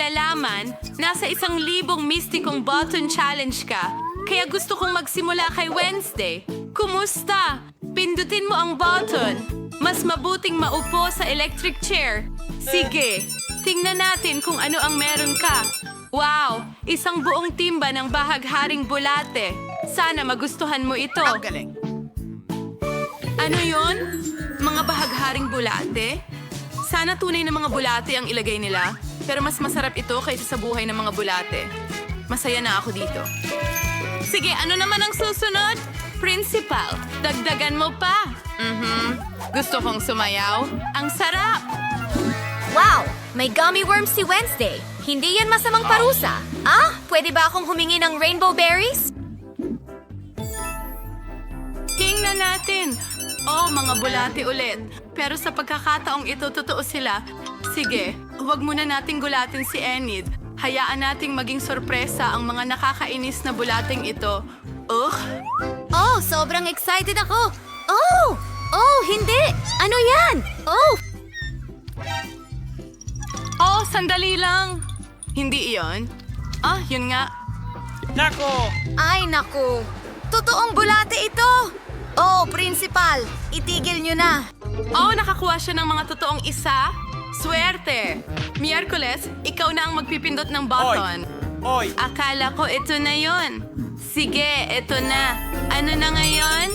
malalaman, nasa isang libong mistikong button challenge ka. Kaya gusto kong magsimula kay Wednesday. Kumusta? Pindutin mo ang button. Mas mabuting maupo sa electric chair. Sige, tingnan natin kung ano ang meron ka. Wow, isang buong timba ng bahagharing bulate. Sana magustuhan mo ito. Ang galing. Ano yon? Mga bahagharing bulate? Sana tunay na mga bulate ang ilagay nila. Pero mas masarap ito kaysa sa buhay ng mga bulate. Masaya na ako dito. Sige, ano naman ang susunod? Principal, dagdagan mo pa. Mhm. Gusto kong sumayaw. Ang sarap! Wow! May gummy worms si Wednesday. Hindi yan masamang parusa. Ah, pwede ba akong humingi ng rainbow berries? Tingnan natin. Oh, mga bulate ulit. Pero sa pagkakataong ito, totoo sila. Sige, huwag muna nating gulatin si Enid. Hayaan nating maging sorpresa ang mga nakakainis na bulating ito. Ugh! Oh, sobrang excited ako. Oh! Oh, hindi! Ano yan? Oh! Oh, sandali lang! Hindi iyon? Ah, yun nga. Nako! Ay, naku. Totoong bulate ito. Oh, principal, itigil nyo na. Oh, nakakuha siya ng mga totoong isa? Swerte! Miyerkules, ikaw na ang magpipindot ng button. Oy! Akala ko ito na yon. Sige, ito na. Ano na ngayon?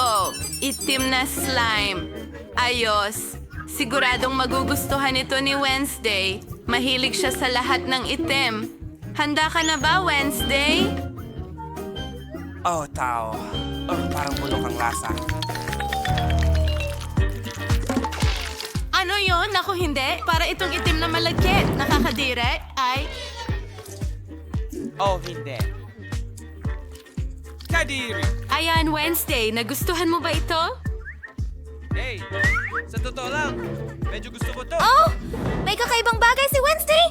Oh, itim na slime. Ayos. Siguradong magugustuhan ito ni Wednesday. Mahilig siya sa lahat ng itim. Handa ka na ba, Wednesday? Oh, tao. Oh, parang bulok ang lasa. Yon? Naku, hindi. Para itong itim na malagkit. Nakakadire. Ay, Oh, hindi. Kadiri! ayan, Wednesday. Nagustuhan mo ba ito? Hey! Sa totoo lang, medyo gusto ko to. Oh! May kakaibang bagay si Wednesday?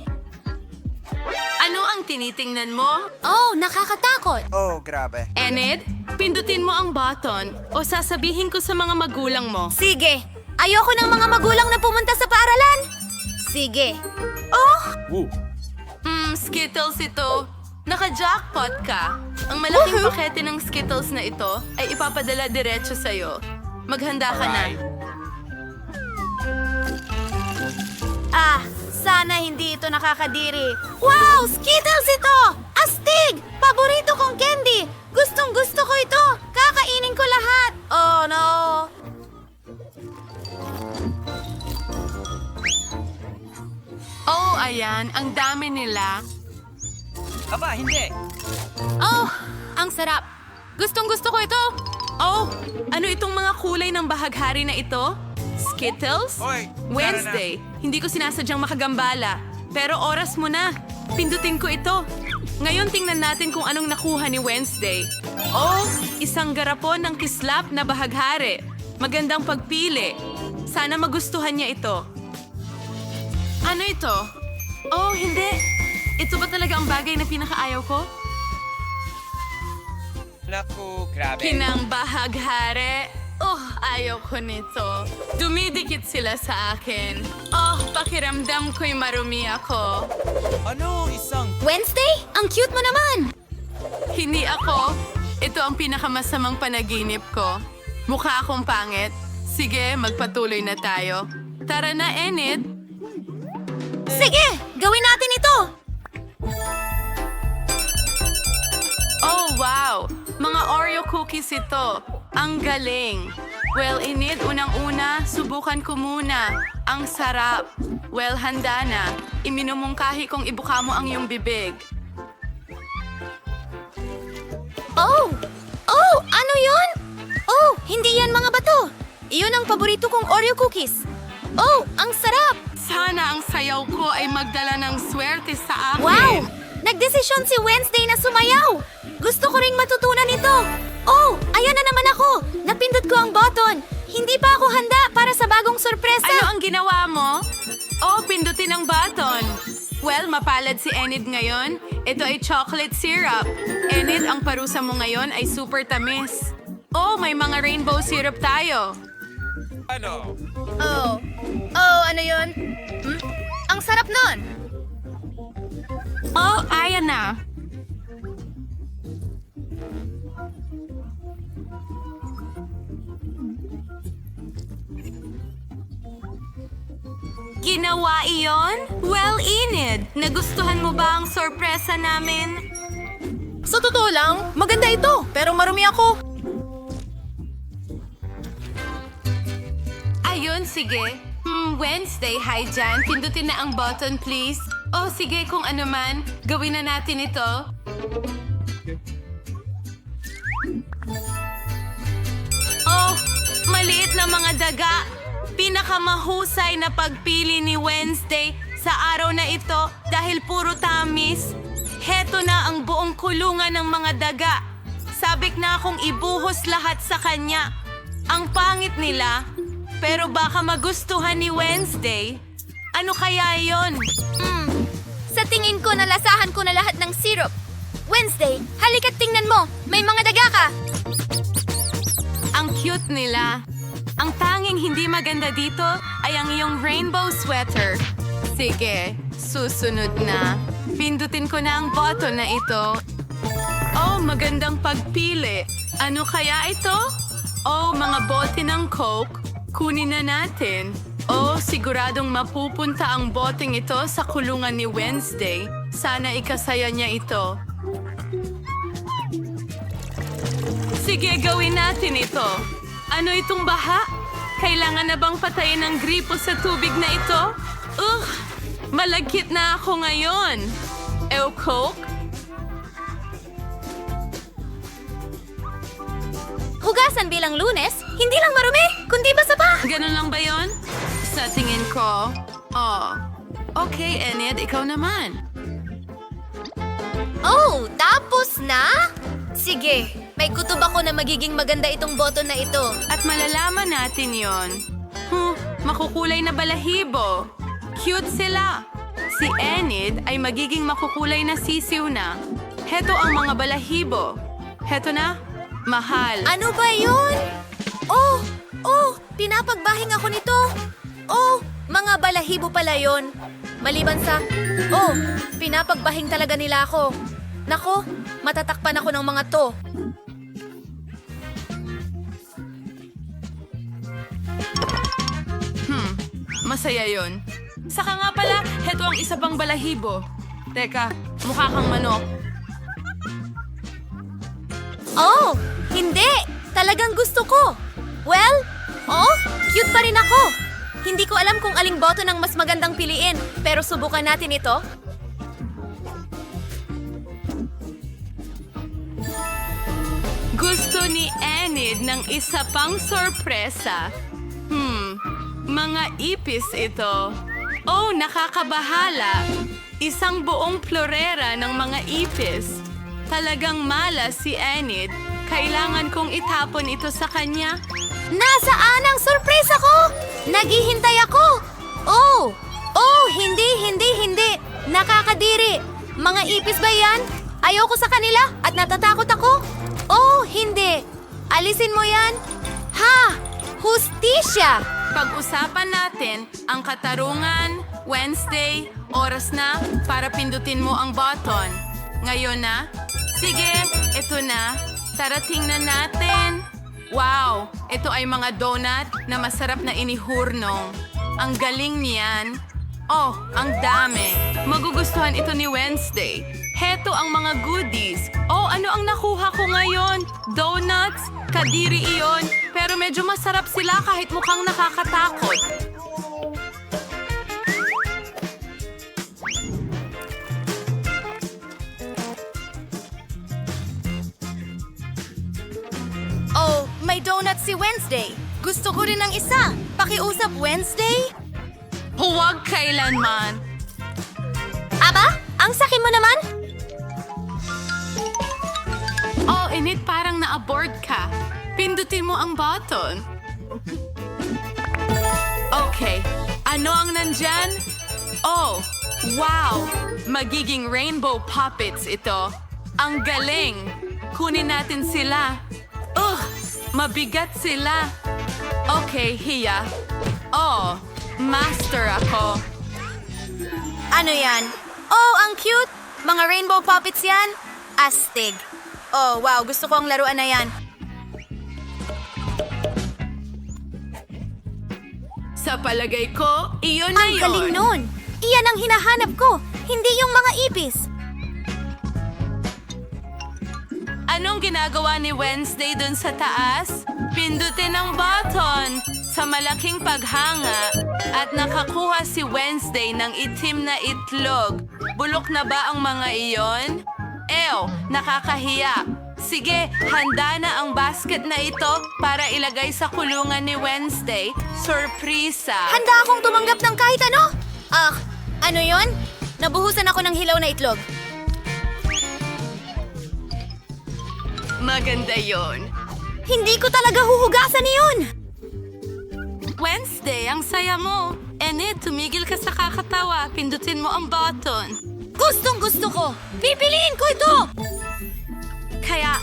Ano ang tinitingnan mo? Oh, nakakatakot. Oh, grabe. Enid, pindutin mo ang button o sasabihin ko sa mga magulang mo. Sige, ayoko ng mga magulang na pumunta sa paaralan. Sige. Oh! Woo! Hmm, Skittles ito. Naka-jackpot ka. Ang malaking pakete ng Skittles na ito ay ipapadala diretso sa'yo. Maghanda ka na. Ah, sana hindi ito nakakadiri. Wow! Skittles ito! Astig! Paborito kong candy! Gustong gusto ko ito! Oh, ayan. Ang dami nila. Aba, hindi. Oh, ang sarap. Gustong gusto ko ito. Oh, ano itong mga kulay ng bahaghari na ito? Skittles? Oy, Wednesday. Hindi ko sinasadyang makagambala. Pero oras mo na. Pindutin ko ito. Ngayon tingnan natin kung anong nakuha ni Wednesday. Oh, isang garapon ng kislap na bahaghari. Magandang pagpili. Sana magustuhan niya ito. Ano ito? Oh, hindi. Ito ba talaga ang bagay na pinakaayaw ko? Naku, grabe. Kinang bahaghari. Oh, ayaw ko nito. Dumidikit sila sa akin. Oh, pakiramdam ko'y marumi ako. ano isang... Wednesday? Ang cute mo naman! Hindi ako. Ito ang pinakamasamang panaginip ko. Mukha akong pangit. Sige, magpatuloy na tayo. Tara na, Enid. Sige! Gawin natin ito! Oh, wow! Mga Oreo cookies ito. Ang galing. Well, Enid, unang-una, subukan ko muna. Ang sarap. Well, handa na. Iminumungkahi kong ibuka mo ang iyong bibig. Oh! Oh! Ano yun? Oh! Hindi yan mga bato! Iyon ang paborito kong Oreo cookies. Oh! Ang sarap! Sana ang sayaw ko ay magdala ng swerte sa akin. Wow! Nagdesisyon si Wednesday na sumayaw! Gusto ko ring matutunan ito! Oh! Ayan na naman ako! Napindot ko ang button! Hindi pa ako handa para sa bagong sorpresa! Ano ang ginawa mo? Oh, pindutin ang button. Well, mapalad si Enid ngayon. Ito ay chocolate syrup. Enid, ang parusa mo ngayon ay super tamis. Oh, may mga rainbow syrup tayo. Ano? Oh. Oh, ano yun? Hmm? Ang sarap nun! Oh, ayan na. Ginawa iyon? Well, Enid, nagustuhan mo ba ang sorpresa namin? Sa totoo lang, maganda ito, pero marumi ako. Ayun, sige. Hmm, Wednesday, hi Jan. Pindutin na ang button, please. Oh, sige, kung ano man. Gawin na natin ito. Oh, maliit na mga daga. Pinakamahusay na pagpili ni Wednesday sa araw na ito dahil puro tamis. Heto na ang buong kulungan ng mga daga. Sabik na akong ibuhos lahat sa kanya. Ang pangit nila, pero baka magustuhan ni Wednesday. Ano kaya yon? Hmm, sa tingin ko nalasahan ko na lahat ng syrup. Wednesday, halika't tingnan mo, may mga daga ka. Ang cute nila. Ang tanging hindi maganda dito ay ang iyong rainbow sweater. Sige, susunod na. Pindutin ko na ang button na ito. Oh, magandang pagpili. Ano kaya ito? Oh, mga bote ng Coke. Kunin na natin. Oh, siguradong mapupunta ang boteng ito sa kulungan ni Wednesday. Sana ikasaya niya ito. Sige, gawin natin ito. Ano itong baha? Kailangan na bang patayin ang gripo sa tubig na ito? Ugh! Malagkit na ako ngayon. Ew, Coke? Hugasan bilang lunes, hindi lang marumi, kundi basa. Ganun lang ba yon? Sa tingin ko, oh. Okay, Enid, ikaw naman. Oh, tapos na? Sige, may kutob ako na magiging maganda itong button na ito. At malalaman natin yon. Huh, makukulay na balahibo. Cute sila. Si Enid ay magiging makukulay na sisiw na. Heto ang mga balahibo. Heto na, mahal. Ano ba yun? Oh, oh, pinapagbahing ako nito. Oh, mga balahibo pala yun. Maliban sa, oh, pinapagbahing talaga nila ako. Nako, matatakpan ako ng mga to. Hmm, masaya yon. Saka nga pala, heto ang isa pang balahibo. Teka, mukha kang manok. Oh, hindi! Talagang gusto ko! Well, oh, cute pa rin ako! Hindi ko alam kung aling boto ng mas magandang piliin, pero subukan natin ito. Gusto ni Enid ng isa pang sorpresa. Hmm, mga ipis ito. Oh, nakakabahala. Isang buong florera ng mga ipis. Talagang malas si Enid. Kailangan kong itapon ito sa kanya. Nasaan ang sorpresa ko? Naghihintay ako! Oh! Oh, hindi, hindi, hindi! Nakakadiri! Mga ipis ba yan? Ayoko sa kanila at natatakot ako. Oh, hindi! Alisin mo yan! Ha! Hustisya! Pag-usapan natin ang katarungan, Wednesday, oras na para pindutin mo ang button. Ngayon na? Sige, ito na. Tara tingnan natin. Wow, ito ay mga donut na masarap na inihurnong. Ang galing niyan. Oh, ang dami. Magugustuhan ito ni Wednesday. Heto ang mga goodies. Oh, ano ang nakuha ko ngayon? Donuts? Kadiri iyon. Pero medyo masarap sila kahit mukhang nakakatakot. Donut si Wednesday. Gusto ko rin ng isa. Pakiusap Wednesday? Huwag kailanman. Aba, ang sakin mo naman? Oh, init parang na-abort ka. Pindutin mo ang button. Okay, ano ang nandyan? Oh, wow! Magiging rainbow puppets ito. Ang galing! Kunin natin sila. Mabigat sila. Okay, Hiya. Oh, master ako. Ano yan? Oh, ang cute! Mga rainbow puppets yan? Astig. Oh, wow. Gusto ko ang laruan na yan. Sa palagay ko, iyon na Ang yun. galing nun. Iyan ang hinahanap ko. Hindi yung mga ipis. Anong ginagawa ni Wednesday dun sa taas? Pindutin ang button sa malaking paghanga at nakakuha si Wednesday ng itim na itlog. Bulok na ba ang mga iyon? Ew, nakakahiya. Sige, handa na ang basket na ito para ilagay sa kulungan ni Wednesday. Sorpresa! Handa akong tumanggap ng kahit ano. Ah, ano yon? Nabuhusan ako ng hilaw na itlog. Maganda yon. Hindi ko talaga huhugasan iyon. Wednesday, ang saya mo. Enid, tumigil ka sa kakatawa. Pindutin mo ang button. Gustong gusto ko. Pipiliin ko ito. Kaya,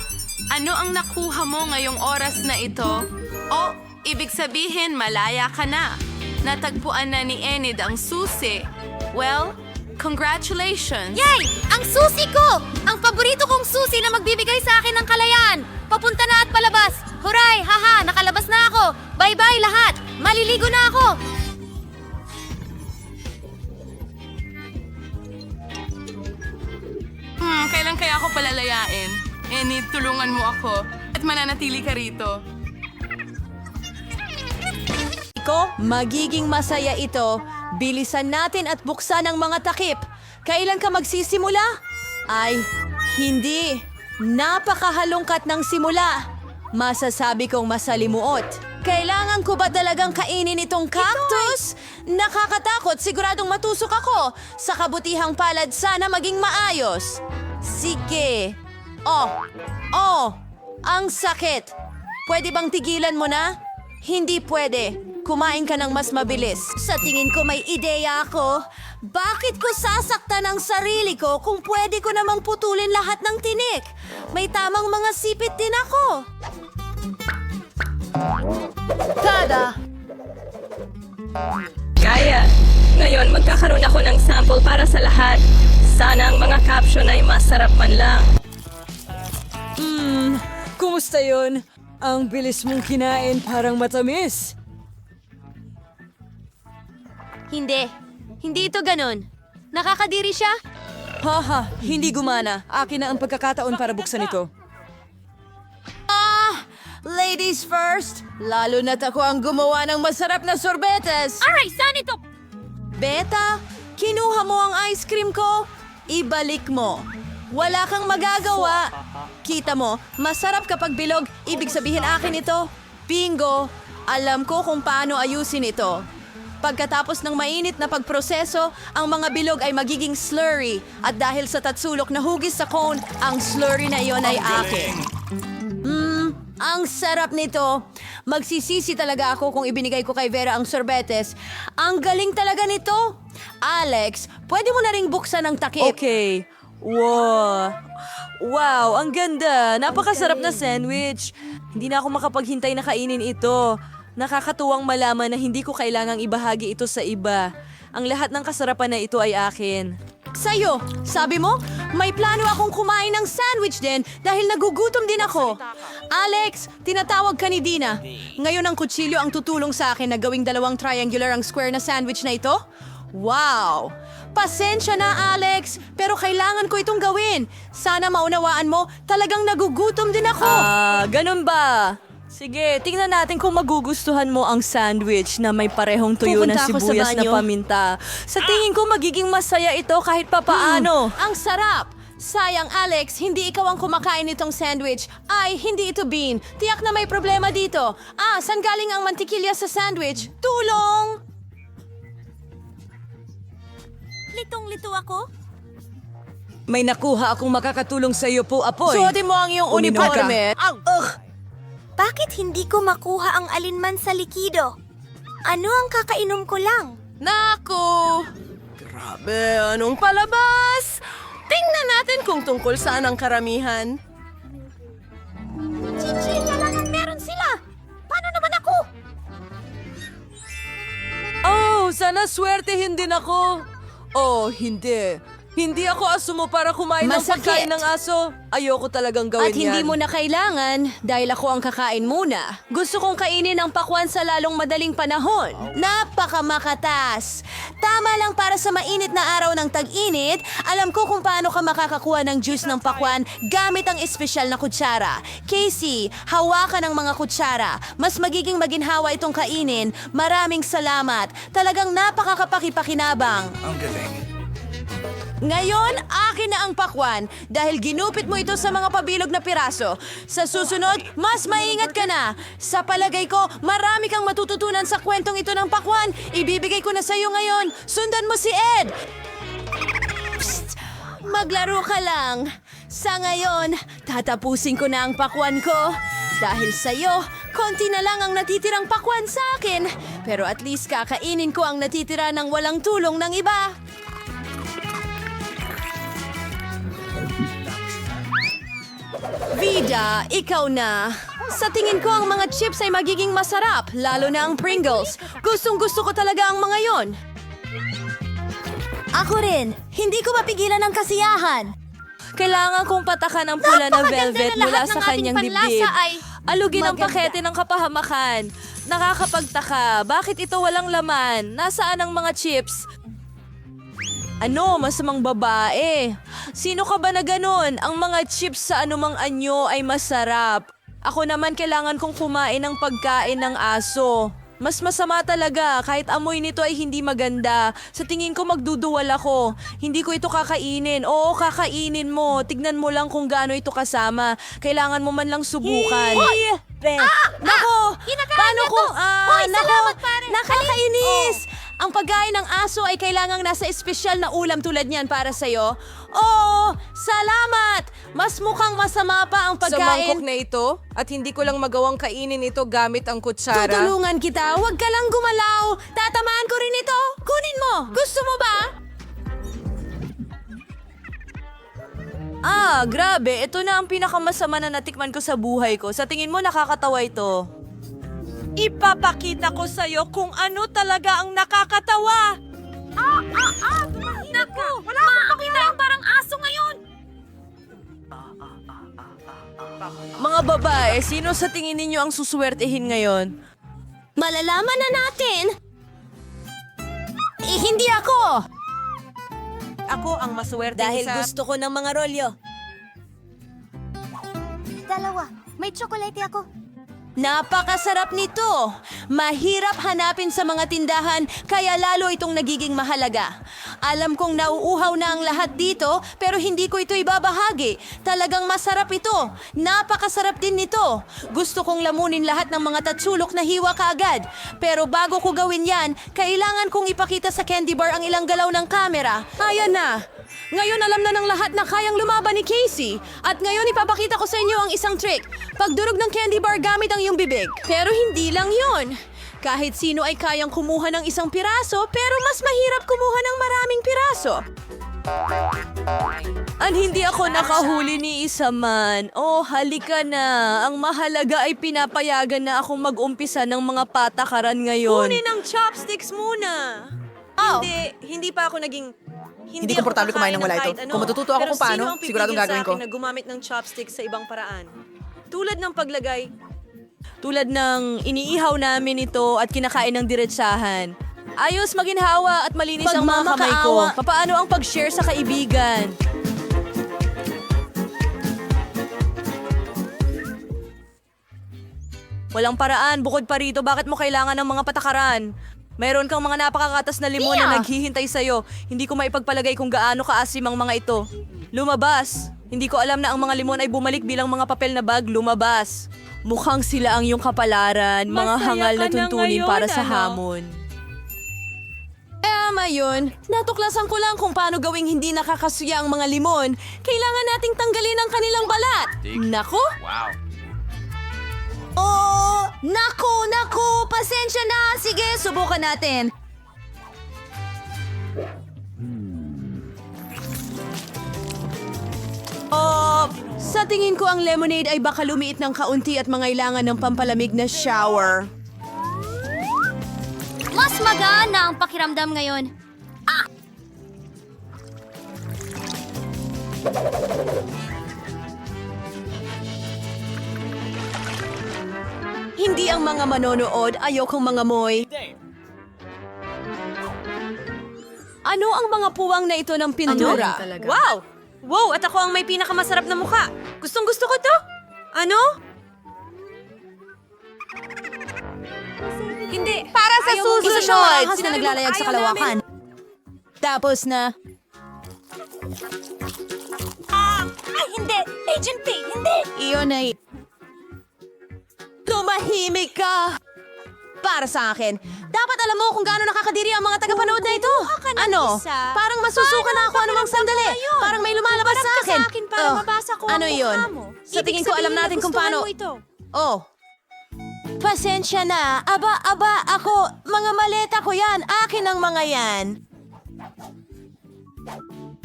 ano ang nakuha mo ngayong oras na ito? O, ibig sabihin malaya ka na. Natagpuan na ni Enid ang susi. Well, congratulations! Yay! Ang susi ko! Ang paborito kong susi na magbibigay sa akin ng kalayaan. Papunta na at palabas. Huray! Haha! Nakalabas na ako. Bye-bye lahat. Maliligo na ako. Hmm, kailan kaya ako palalayain? Enid, tulungan mo ako. At mananatili ka rito. ko, magiging masaya ito. Bilisan natin at buksan ang mga takip. Kailan ka magsisimula? Ay, hindi. Napakahalongkat ng simula. Masasabi kong masalimuot. Kailangan ko ba talagang kainin itong cactus? Nakakatakot, siguradong matusok ako. Sa kabutihang palad sana maging maayos. Sige. Oh, oh, ang sakit. Pwede bang tigilan mo na? Hindi pwede. Kumain ka ng mas mabilis. Sa tingin ko may ideya ako. Bakit ko sasaktan ang sarili ko kung pwede ko namang putulin lahat ng tinik? May tamang mga sipit din ako. Tada! Kaya, ngayon magkakaroon ako ng sample para sa lahat. Sana ang mga caption ay masarap man lang. Hmm, kumusta yun? Ang bilis mong kinain parang matamis. Hindi. Hindi ito ganun. Nakakadiri siya? Haha, hindi gumana. Akin na ang pagkakataon para buksan ito. Ah! Ladies first! Lalo na't ako ang gumawa ng masarap na sorbetes! Aray, saan ito? Beta, kinuha mo ang ice cream ko? Ibalik mo. Wala kang magagawa. Kita mo, masarap kapag bilog, ibig sabihin akin ito. Bingo! Alam ko kung paano ayusin ito. Pagkatapos ng mainit na pagproseso, ang mga bilog ay magiging slurry. At dahil sa tatsulok na hugis sa cone, ang slurry na iyon ay akin. Mmm, ang sarap nito. Magsisisi talaga ako kung ibinigay ko kay Vera ang sorbetes. Ang galing talaga nito. Alex, pwede mo na ring buksan ang takip. Okay. Wow. Wow, ang ganda. Napakasarap na sandwich. Hindi na ako makapaghintay na kainin ito. Nakakatuwang malaman na hindi ko kailangang ibahagi ito sa iba. Ang lahat ng kasarapan na ito ay akin. Sa'yo, sabi mo, may plano akong kumain ng sandwich din dahil nagugutom din ako. Alex, tinatawag ka ni Dina. Ngayon ang kutsilyo ang tutulong sa akin na gawing dalawang triangular ang square na sandwich na ito? Wow! Pasensya na, Alex, pero kailangan ko itong gawin. Sana maunawaan mo, talagang nagugutom din ako. Ah, ganun ba? Sige, tingnan natin kung magugustuhan mo ang sandwich na may parehong tuyo na Pupunta ako sa sibuyas na banyo. paminta. Sa tingin ko magiging masaya ito kahit papaano. Hmm, ang sarap! Sayang, Alex, hindi ikaw ang kumakain nitong sandwich. Ay, hindi ito bean. Tiyak na may problema dito. Ah, saan galing ang mantikilya sa sandwich? Tulong! Litong-lito ako? May nakuha akong makakatulong sa iyo po, Apoy. Suotin mo ang iyong Uminom ka. uniforme. Ugh! Bakit hindi ko makuha ang alinman sa likido? Ano ang kakainom ko lang? Naku! Grabe, anong palabas? Tingnan natin kung tungkol saan ang karamihan. Chichirya lang ang meron sila. Paano naman ako? Oh, sana swertehin din ako. Oh, hindi. Hindi ako asumo para kumain ng Masakit. pagkain ng aso. Ayoko talagang gawin At hindi yan. mo na kailangan dahil ako ang kakain muna. Gusto kong kainin ang pakwan sa lalong madaling panahon. Napakamakatas! Tama lang para sa mainit na araw ng tag-init, alam ko kung paano ka makakakuha ng juice ng pakwan gamit ang espesyal na kutsara. Casey, hawakan ang mga kutsara. Mas magiging maginhawa itong kainin. Maraming salamat. Talagang napakakapakipakinabang. Ang galing. Ngayon, akin na ang pakwan dahil ginupit mo ito sa mga pabilog na piraso. Sa susunod, mas maingat ka na. Sa palagay ko, marami kang matututunan sa kwentong ito ng pakwan. Ibibigay ko na sa iyo ngayon. Sundan mo si Ed. Psst! Maglaro ka lang. Sa ngayon, tatapusin ko na ang pakwan ko. Dahil sa iyo, konti na lang ang natitirang pakwan sa akin. Pero at least kakainin ko ang natitira ng walang tulong ng iba. Vida, ikaw na. Sa tingin ko ang mga chips ay magiging masarap, lalo na ang Pringles. Gustong gusto ko talaga ang mga yon. Ako rin. Hindi ko mapigilan ang kasiyahan. Kailangan kong patakan ang pula na velvet mula sa kanyang dibdib. ay Alugin ang maganda. pakete ng kapahamakan. Nakakapagtaka. Bakit ito walang laman? Nasaan ang mga chips? Ano, masamang babae. Sino ka ba na ganun? Ang mga chips sa anumang anyo ay masarap. Ako naman kailangan kong kumain ng pagkain ng aso. Mas masama talaga, kahit amoy nito ay hindi maganda. Sa tingin ko magduduwal ako. Hindi ko ito kakainin. Oo, kakainin mo. Tignan mo lang kung gaano ito kasama. Kailangan mo man lang subukan. Hoy! Ah! Nako! Kinakain Paano to. Ah, Hoy, nako! salamat, pare. Nakakainis! Ang pagkain ng aso ay kailangang nasa espesyal na ulam tulad niyan para sa'yo. Oo! Salamat! Mas mukhang masama pa ang Sa mangkok pagkain. na ito, at hindi ko lang magawang kainin ito gamit ang kutsara. Tutulungan kita. Huwag ka lang gumalaw. Tatamaan ko rin ito. Kunin mo. Gusto mo ba? Ah, grabe. Ito na ang pinakamasama na natikman ko sa buhay ko. Sa tingin mo, nakakatawa ito. Ipapakita ko sa'yo kung ano talaga ang nakakatawa. Naku! Wala akong makita yung parang aso ngayon! Mga babae, sino sa tingin ninyo ang suswertehin ngayon? Malalaman na natin! Eh, hindi ako. Ako ang maswerte Dahil gusto ko ng mga rolyo. Dalawa. May tsokolate ako. Napakasarap nito. Mahirap hanapin sa mga tindahan, kaya lalo itong nagiging mahalaga. Alam kong nauuhaw na ang lahat dito, pero hindi ko ito ibabahagi. Talagang masarap ito. Napakasarap din nito. Gusto kong lamunin lahat ng mga tatsulok na hiwa kaagad. Pero bago ko gawin yan, kailangan kong ipakita sa candy bar ang ilang galaw ng kamera. Ayan na. Ngayon alam na ng lahat na kayang lumaban ni Casey. At ngayon ipapakita ko sa inyo ang isang trick. Pagdurog ng candy bar gamit ang iyong bibig. Pero hindi lang yon. Kahit sino ay kayang kumuha ng isang piraso, pero mas mahirap kumuha ng maraming piraso. An hindi ako nakahuli ni isa man. Oh, halika na. Ang mahalaga ay pinapayagan na akong mag-umpisa ng mga patakaran ngayon. Kunin ang chopsticks muna. Oh. Hindi, hindi pa ako naging... Hindi komportable ako kumain ng wala ito. kahit Kung matututo ako Pero kung paano, sino ang pipigil siguradong sa gagawin akin ko. na gumamit ng chopsticks sa ibang paraan? Tulad ng paglagay tulad ng iniihaw namin ito at kinakain ng diretsahan. Ayos maginhawa at malinis ang mga kamay ko. Pagmamakaawa. Papaano ang pag-share sa kaibigan? Walang paraan, bukod pa rito, bakit mo kailangan ng mga patakaran? Mayroon kang mga napakakatas na limon na Tia! naghihintay sa'yo. Hindi ko maipagpalagay kung gaano kaasim ang mga ito. Lumabas! Hindi ko alam na ang mga limon ay bumalik bilang mga papel na bag. Lumabas! Mukhang sila ang iyong kapalaran, mga Masaya hangal na ka na tuntunin ngayon, para sa ano? hamon. Tama yun. Natuklasan ko lang kung paano gawing hindi nakakasuya ang mga limon. Kailangan nating tanggalin ang kanilang balat. Nako! Wow. Oh! Naku! Naku! Pasensya na! Sige, subukan natin. Oh, sa tingin ko ang lemonade ay baka lumiit ng kaunti at mangailangan ng pampalamig na shower. Mas magana ang pakiramdam ngayon. Hindi ang mga manonood, ayokong mga moy. Ano ang mga puwang na ito ng pintura? Wow! Wow, at ako ang may pinakamasarap na mukha. Gustong gusto ko to. Ano? Hindi. Para sa Isa siyang susunod. malahas na naglalayag sa kalawakan. Tapos na, Ay, hindi. Agent P, hindi. iyon ay... Tumahimik ka! Para sa akin, dapat alam mo kung gaano nakakadiri ang mga tagapanood na ito. Ano? Parang masusuka na ako anumang sandali. Parang may lumalabas sa akin. para Oh, mabasa ko ano yun? Sa tingin ko alam natin kung paano... Oh. Pasensya na. Aba, aba, ako. Mga maleta ko yan. Akin ang mga yan.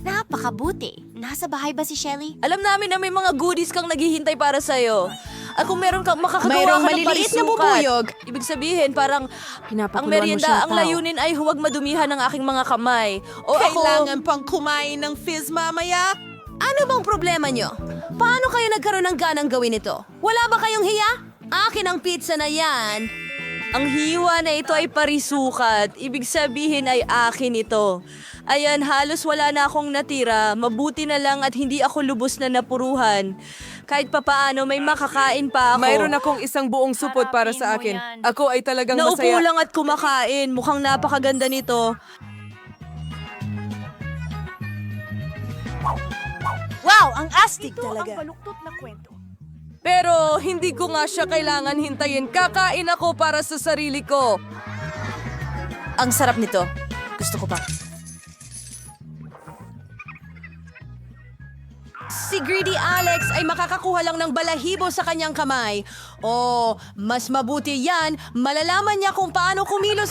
Napakabuti. Nasa bahay ba si Shelly? Alam namin na may mga goodies kang naghihintay para sa'yo. At kung meron kang makakagawa Mayroong ka ng maliliit na bubuyog. Ibig sabihin, parang ang merienda, siya, ang tao. layunin ay huwag madumihan ng aking mga kamay. O Kailangan ako, pang kumain ng fizz mamaya? Ano bang problema nyo? Paano kayo nagkaroon ng ganang gawin ito? Wala ba kayong hiya? Akin ang pizza na yan. Ang hiwa na ito ay parisukat. Ibig sabihin ay akin ito. Ayan, halos wala na akong natira. Mabuti na lang at hindi ako lubos na napuruhan. Kahit papaano, may makakain pa ako. Mayroon akong isang buong supot para sa akin. Ako ay talagang Naupo masaya. lang at kumakain. Mukhang napakaganda nito. Wow, ang astig talaga. Pero hindi ko nga siya kailangan hintayin. Kakain ako para sa sarili ko. Ang sarap nito. Gusto ko pa. Si Greedy Alex ay makakakuha lang ng balahibo sa kanyang kamay. O, mas mabuti yan, malalaman niya kung paano kumilos